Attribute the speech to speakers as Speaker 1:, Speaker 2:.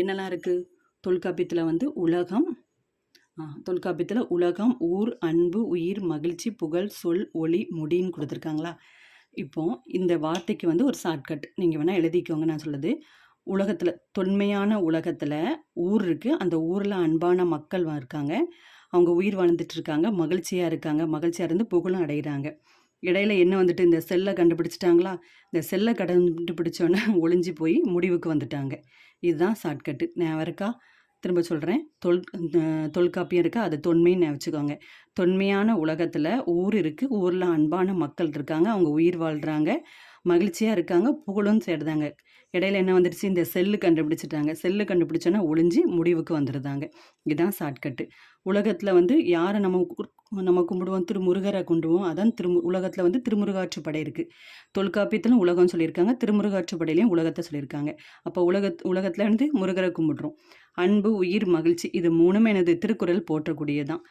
Speaker 1: என்னெல்லாம் இருக்குது தொல்காப்பியத்தில் வந்து உலகம். தொல்காப்பியத்தில் உலகம் ஊர் அன்பு உயிர் மகிழ்ச்சி புகழ் சொல் ஒளி முடின்னு கொடுத்துருக்காங்களா? இப்போ இந்த வார்த்தைக்கு வந்து ஒரு ஷார்ட்கட் நீங்கள் வேணால் எழுதிக்கோங்க நான் சொல்லுது உலகத்தில் தொன்மையான உலகத்தில் ஊர் இருக்குது அந்த ஊரில் அன்பான மக்கள் இருக்காங்க. அவங்க உயிர் வாழ்ந்துட்டு இருக்காங்க. மகிழ்ச்சியாக இருக்காங்க. மகிழ்ச்சியாக இருந்து புகழும் அடைகிறாங்க இடையில என்ன வந்துட்டு இந்த செல்லை கண்டுபிடிச்சிட்டாங்களா? இந்த செல்லை கண்டுபிடிச்சோன்னே ஒளிஞ்சு போய் முடிவுக்கு வந்துட்டாங்க. இதுதான் ஷார்ட்கட்டு நான் இருக்கா? திரும்ப சொல்கிறேன் தொல் தொல்காப்பியம் இருக்கா? அது தொன்மைன்னு வச்சுக்கோங்க. தொன்மையான உலகத்தில் ஊர் இருக்குது ஊரில் அன்பான மக்கள் இருக்காங்க. அவங்க உயிர் வாழ்கிறாங்க மகிழ்ச்சியாக இருக்காங்க புகழும் சேர்ந்தாங்க. இடையில என்ன வந்துடுச்சு? இந்த செல்லு கண்டுபிடிச்சிட்டாங்க. செல்லு கண்டுபிடிச்சோன்னா ஒளிஞ்சு முடிவுக்கு வந்துடுதாங்க இதுதான் ஷார்ட்கட்டு உலகத்தில் வந்து யாரை நம்ம நம்ம கும்பிடுவோம்? திருமுருகரை கும்பிடுவோம். அதான் திரு உலகத்தில் வந்து திருமுருகாற்று படை இருக்குது தொல்காப்பியத்திலும் உலகம் சொல்லியிருக்காங்க. திருமுருகாற்று படையிலையும் உலகத்தை சொல்லியிருக்காங்க. அப்போ உலக உலகத்தில் வந்து முருகரை கும்பிடுறோம். அன்பு உயிர் மகிழ்ச்சி இது மூணுமே எனது திருக்குறள் போற்றக்கூடியதான்